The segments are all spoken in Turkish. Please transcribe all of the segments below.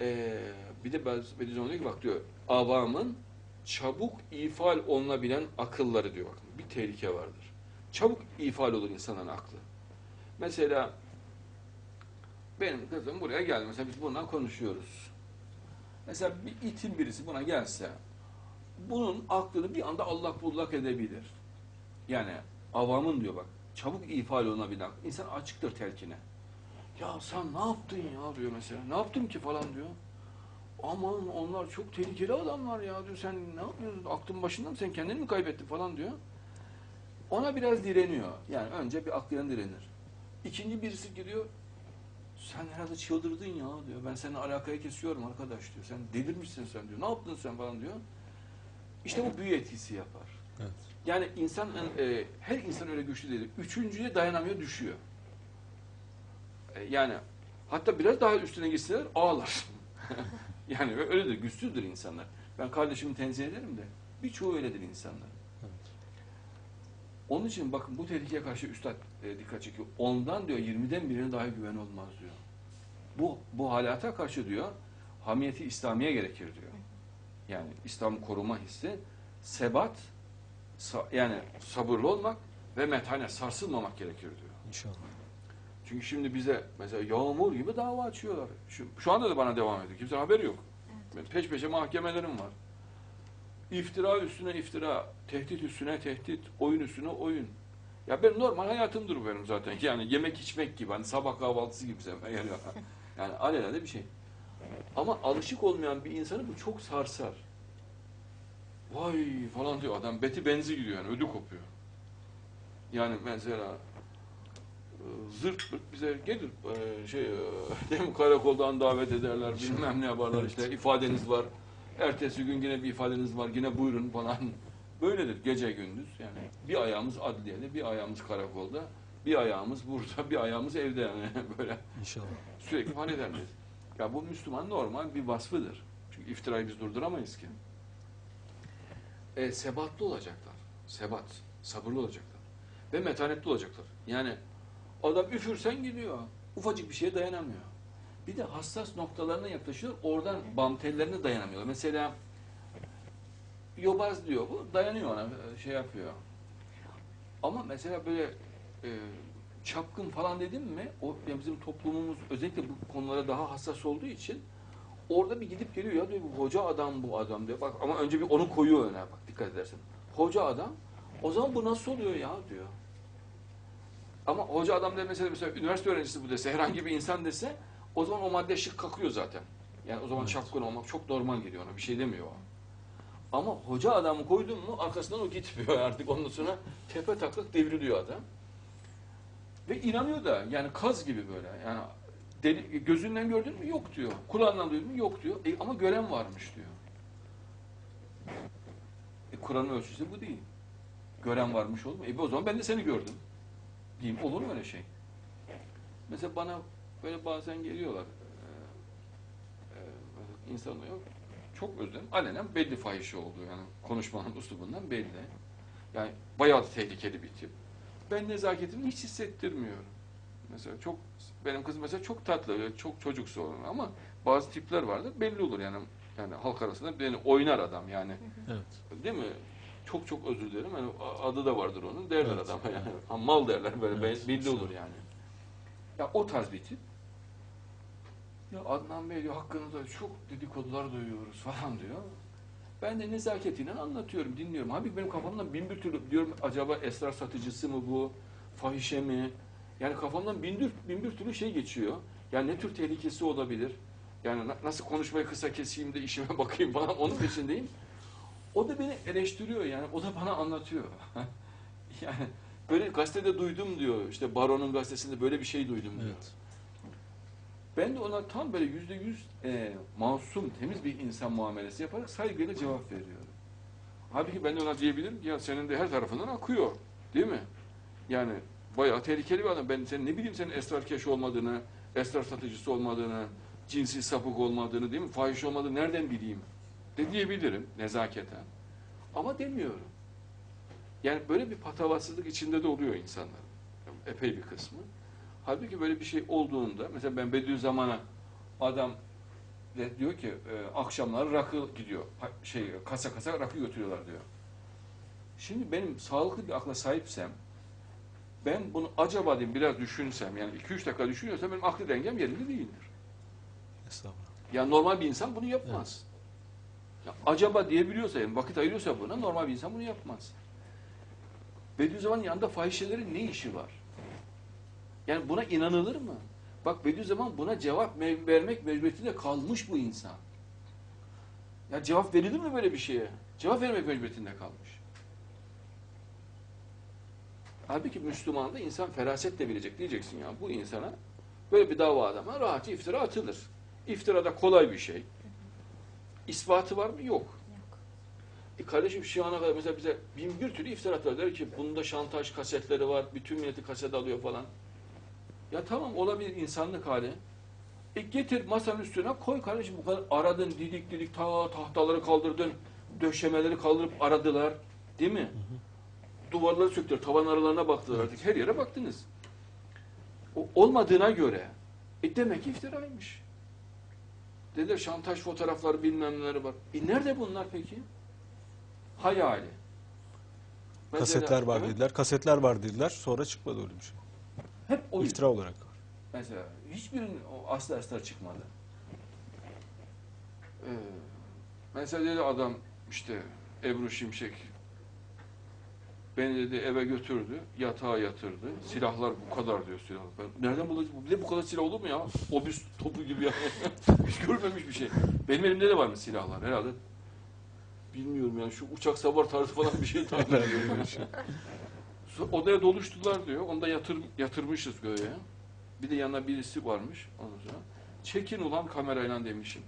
Ee, bir de Bediüzzaman diyor ki bak diyor avamın çabuk ifal olunabilen akılları diyor bakın bir tehlike vardır. Çabuk ifal olur insanın aklı. Mesela benim kızım buraya geldi. Mesela biz bundan konuşuyoruz. Mesela bir itin birisi buna gelse bunun aklını bir anda allak bullak edebilir. Yani avamın diyor bak çabuk ifade olunabilen insan açıktır telkine. Ya sen ne yaptın ya diyor mesela. Ne yaptım ki falan diyor. Aman onlar çok tehlikeli adamlar ya diyor. Sen ne yapıyorsun? Aklın başında mı? Sen kendini mi kaybettin falan diyor. Ona biraz direniyor. Yani önce bir aklına direnir. İkinci birisi giriyor. Sen herhalde çıldırdın ya diyor. Ben seninle alakayı kesiyorum arkadaş diyor. Sen delirmişsin sen diyor. Ne yaptın sen falan diyor. İşte bu büyü etkisi yapar. Evet. Yani insan e, her insan öyle güçlü değil. Üçüncüye dayanamıyor, düşüyor. E, yani hatta biraz daha üstüne gitseler ağlar. yani öyledir, güçsüzdür insanlar. Ben kardeşimi tenzih ederim de birçoğu öyledir insanlar. Onun için bakın bu tehlikeye karşı üstad e, dikkat çekiyor. Ondan diyor 20'den birine daha güven olmaz diyor. Bu bu halata karşı diyor hamiyeti İslamiye gerekir diyor. Yani İslam koruma hissi, sebat, sa- yani sabırlı olmak ve metanet sarsılmamak gerekir diyor. İnşallah. Çünkü şimdi bize mesela yağmur gibi dava açıyorlar. Şu, şu anda da bana devam ediyor. Kimsenin haberi yok. Peş peşe mahkemelerim var. İftira üstüne iftira, tehdit üstüne tehdit, oyun üstüne oyun. Ya ben normal hayatımdır bu benim zaten. Yani yemek içmek gibi, hani sabah kahvaltısı gibi sevmeye geliyor. Yani alelade bir şey. Ama alışık olmayan bir insanı bu çok sarsar. Vay falan diyor adam, beti benzi gidiyor yani, ödü kopuyor. Yani mesela zırt pırt bize gelir e, şey e, karakoldan davet ederler bilmem ne yaparlar işte ifadeniz var ertesi gün yine bir ifadeniz var yine buyurun falan böyledir gece gündüz yani bir ayağımız adliyede bir ayağımız karakolda bir ayağımız burada bir ayağımız evde yani böyle İnşallah. sürekli falan ederler. Ya bu Müslüman normal bir vasfıdır. Çünkü iftirayı biz durduramayız ki. E, sebatlı olacaklar. Sebat, sabırlı olacaklar. Ve metanetli olacaklar. Yani adam üfürsen gidiyor. Ufacık bir şeye dayanamıyor. Bir de hassas noktalarına yaklaşıyor. Oradan bam tellerine dayanamıyor. Mesela yobaz diyor bu. Dayanıyor ona. Şey yapıyor. Ama mesela böyle e, çapkın falan dedim mi o bizim toplumumuz özellikle bu konulara daha hassas olduğu için orada bir gidip geliyor ya diyor bu hoca adam bu adam diyor. Bak ama önce bir onu koyuyor öne bak dikkat edersen. Hoca adam o zaman bu nasıl oluyor ya diyor. Ama hoca adam de mesela, mesela üniversite öğrencisi bu dese herhangi bir insan dese o zaman o madde şık kakıyor zaten. Yani o zaman Evet. çapkın olmak çok normal geliyor ona bir şey demiyor o. Ama hoca adamı koydun mu arkasından o gitmiyor artık ondan sonra tepe taklak devriliyor adam. Ve inanıyor da yani kaz gibi böyle yani deli, gözünden gördün mü yok diyor. Kulağından duydun mu yok diyor. E, ama gören varmış diyor. E, Kur'an'ın ölçüsü bu değil. Gören varmış olur mu? E o zaman ben de seni gördüm. Diyeyim olur mu öyle şey? Mesela bana böyle bazen geliyorlar. Ee, e, insanlar yok. Çok özür dilerim. Alenen belli fahişe olduğu yani konuşmanın üslubundan belli. Yani bayağı tehlikeli bir tip. Ben nezaketimi hiç hissettirmiyorum. Mesela çok benim kızım mesela çok tatlı, çok çocuksu olur ama bazı tipler vardır belli olur yani yani halk arasında yani oynar adam yani Evet. değil mi? Çok çok özür dilerim. Yani adı da vardır onun. Derler Evet, adama yani. Mal derler böyle Evet, belli olur yani. Ya o tarz bir tip. Ya Adnan Bey diyor hakkınızda çok dedikodular duyuyoruz falan diyor. Ben de nezaketiyle anlatıyorum, dinliyorum. Abi benim kafamdan bin bir türlü diyorum acaba esrar satıcısı mı bu, fahişe mi? Yani kafamdan bin bir, bin bir türlü şey geçiyor. Yani ne tür tehlikesi olabilir? Yani na- nasıl konuşmayı kısa keseyim de işime bakayım falan onun peşindeyim. O da beni eleştiriyor yani. O da bana anlatıyor. yani böyle gazetede duydum diyor. İşte Baron'un gazetesinde böyle bir şey duydum diyor. Evet. Ben de ona tam böyle yüzde yüz e, masum, temiz bir insan muamelesi yaparak saygıyla cevap veriyorum. Halbuki ben de ona diyebilirim ya senin de her tarafından akıyor. Değil mi? Yani bayağı tehlikeli bir adam. Ben senin ne bileyim senin esrarkeş olmadığını, esrar satıcısı olmadığını, cinsi sapık olmadığını değil mi? Fahiş olmadığını nereden bileyim? De diyebilirim nezaketen. Ama demiyorum. Yani böyle bir patavatsızlık içinde de oluyor insanlar. Epey bir kısmı. Halbuki böyle bir şey olduğunda, mesela ben Bediüzzaman'a adam de diyor ki e, akşamları rakı gidiyor. Şey kasa kasa rakı götürüyorlar diyor. Şimdi benim sağlıklı bir akla sahipsem ben bunu acaba diyeyim biraz düşünsem yani 2-3 dakika düşünüyorsam benim aklı dengem yerinde değildir. Estağfurullah. Yani normal bir insan bunu yapmaz. Ya acaba diyebiliyorsa yani vakit ayırıyorsa buna normal bir insan bunu yapmaz. Bediüzzaman'ın yanında fahişelerin ne işi var? Yani buna inanılır mı? Bak Bediüzzaman buna cevap me- vermek mecburiyetinde kalmış bu insan. Ya cevap verilir mi böyle bir şeye? Cevap vermek mecburiyetinde kalmış. Halbuki Müslüman da insan ferasetle bilecek diyeceksin ya bu insana böyle bir dava adama rahatça iftira atılır. İftira da kolay bir şey. İspatı var mı? Yok. Yok. E kardeşim şu ana kadar mesela bize bin bir türlü iftira atar. Der ki bunda şantaj kasetleri var, bütün milleti kaset alıyor falan. Ya tamam olabilir insanlık hali. E getir masanın üstüne koy kardeşim bu kadar aradın didik didik ta tahtaları kaldırdın, döşemeleri kaldırıp aradılar. Değil mi? Duvarları söktüler, tavan aralarına baktılar artık. Her yere baktınız. O olmadığına göre e demek ki iftiraymış. Dediler şantaj fotoğrafları bilmem neleri var. E nerede bunlar peki? Hayali. Mesela- Kasetler var Evet, dediler. Kasetler var dediler. Sonra çıkmadı öyle bir şey. Hep oyun. İftira olarak. Mesela hiçbirinin o asla asla çıkmadı. Ee, mesela dedi adam işte Ebru Şimşek beni dedi eve götürdü, yatağa yatırdı. Silahlar bu kadar diyor silahlar. Ben, nereden bulacağız? Bir de bu kadar silah olur mu ya? Obüs topu gibi yani. Hiç görmemiş bir şey. Benim elimde de var mı silahlar herhalde? Bilmiyorum yani şu uçak savar tarzı falan bir şey. Sonra Odaya doluştular diyor. Onu da yatır, yatırmışız göğe. Bir de yanına birisi varmış. Ondan sonra. Çekin ulan kamerayla demişim.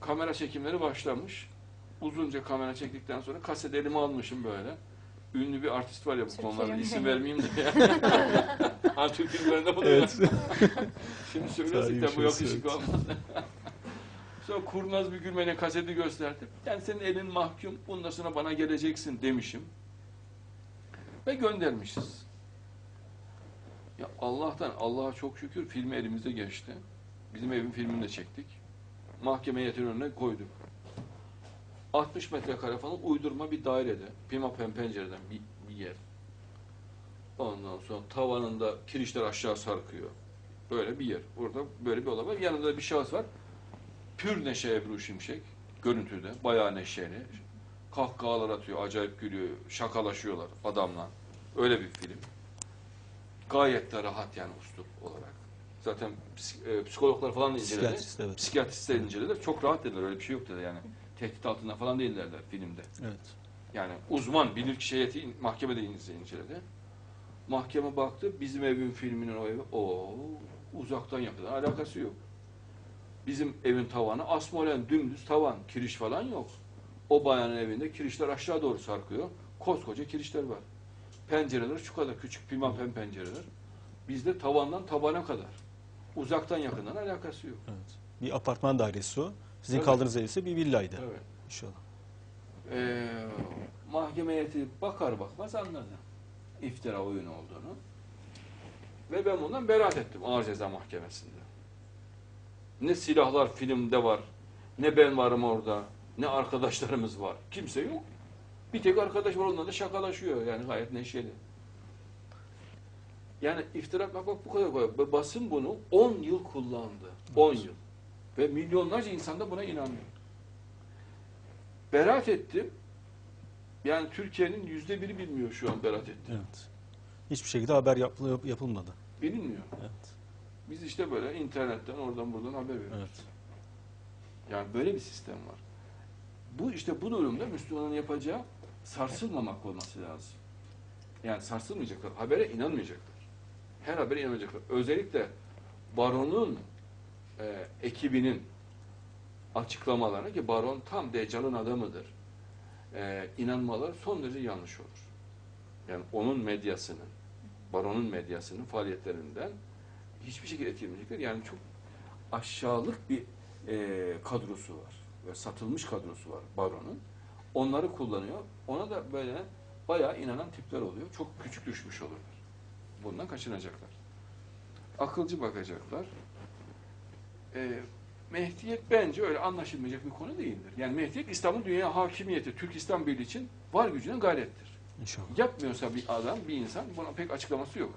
Kamera çekimleri başlamış. Uzunca kamera çektikten sonra kaset elime almışım böyle. Ünlü bir artist var ya bu Türk konularda isim vermeyeyim de. Artık filmlerinde bunu Evet. Şimdi söylersek de bu bir yok şey, ışık evet. olmaz. Sonra kurnaz bir gülmeyle kaseti gösterdim. Yani senin elin mahkum, bundan sonra bana geleceksin demişim. Ve göndermişiz. Ya Allah'tan, Allah'a çok şükür filmi elimize geçti. Bizim evin filmini de çektik. Mahkeme heyetinin önüne koyduk. 60 metrekare falan uydurma bir dairede. Pimapen pencereden bir, bir yer. Ondan sonra tavanında kirişler aşağı sarkıyor. Böyle bir yer. Orada böyle bir olay var. Yanında da bir şahıs var. Pür neşe Ebru Şimşek. Görüntüde. Bayağı neşeli. Kahkahalar atıyor. Acayip gülüyor. Şakalaşıyorlar adamla. Öyle bir film. Gayet de rahat yani uslup olarak. Zaten psik- e, psikologlar falan da inceledi. Psikiyatrist evet. Psikiyatristler incelediler. Çok rahat dediler. Öyle bir şey yok dedi yani. Tehdit altında falan değillerler filmde. Evet. Yani uzman bilirkişi heyeti mahkemede ince- inceledi. Mahkeme baktı bizim evin filminin o evi o uzaktan yakından alakası yok. Bizim evin tavanı asmolen dümdüz tavan, kiriş falan yok. O bayanın evinde kirişler aşağı doğru sarkıyor. Koskoca kirişler var. Pencereler şu kadar küçük pimapen pencereler. Bizde tavandan tabana kadar. Uzaktan yakından alakası yok. Evet. Bir apartman dairesi o. Sizin Evet. kaldığınız ev ise bir villaydı. Evet. İnşallah. Ee, mahkeme heyeti bakar bakmaz anladı iftira oyun olduğunu. Ve ben bundan beraat ettim Ağır Ceza Mahkemesi'nde. Ne silahlar filmde var, ne ben varım orada, ne arkadaşlarımız var. Kimse yok. Bir tek arkadaş var onunla da şakalaşıyor yani gayet neşeli. Yani iftira atmak bak bu kadar kolay. Basın bunu 10 yıl kullandı. 10 yıl. Ve milyonlarca insan da buna inanıyor. Beraat ettim. Yani Türkiye'nin yüzde biri bilmiyor şu an beraat ettim. Evet. Hiçbir şekilde haber yapıl- yapılmadı. Bilinmiyor. Evet. Biz işte böyle internetten oradan buradan haber veriyoruz. Evet. Yani böyle bir sistem var. Bu işte bu durumda Müslümanın yapacağı sarsılmamak olması lazım. Yani sarsılmayacaklar. Habere inanmayacaklar. Her habere inanmayacaklar. Özellikle baronun e, ekibinin açıklamalarına ki baron tam Deccal'ın adamıdır. E, inanmalar son derece yanlış olur. Yani onun medyasının, baronun medyasının faaliyetlerinden hiçbir şekilde etkilemeyecekler. Yani çok aşağılık bir e, kadrosu var. Ve satılmış kadrosu var baronun. Onları kullanıyor. Ona da böyle bayağı inanan tipler oluyor. Çok küçük düşmüş olurlar. Bundan kaçınacaklar. Akılcı bakacaklar. E, Mehdiyet bence öyle anlaşılmayacak bir konu değildir. Yani Mehdiyet İslam'ın dünyaya hakimiyeti, Türk İslam Birliği için var gücüne gayrettir. İnşallah. Yapmıyorsa bir adam, bir insan buna pek açıklaması yok.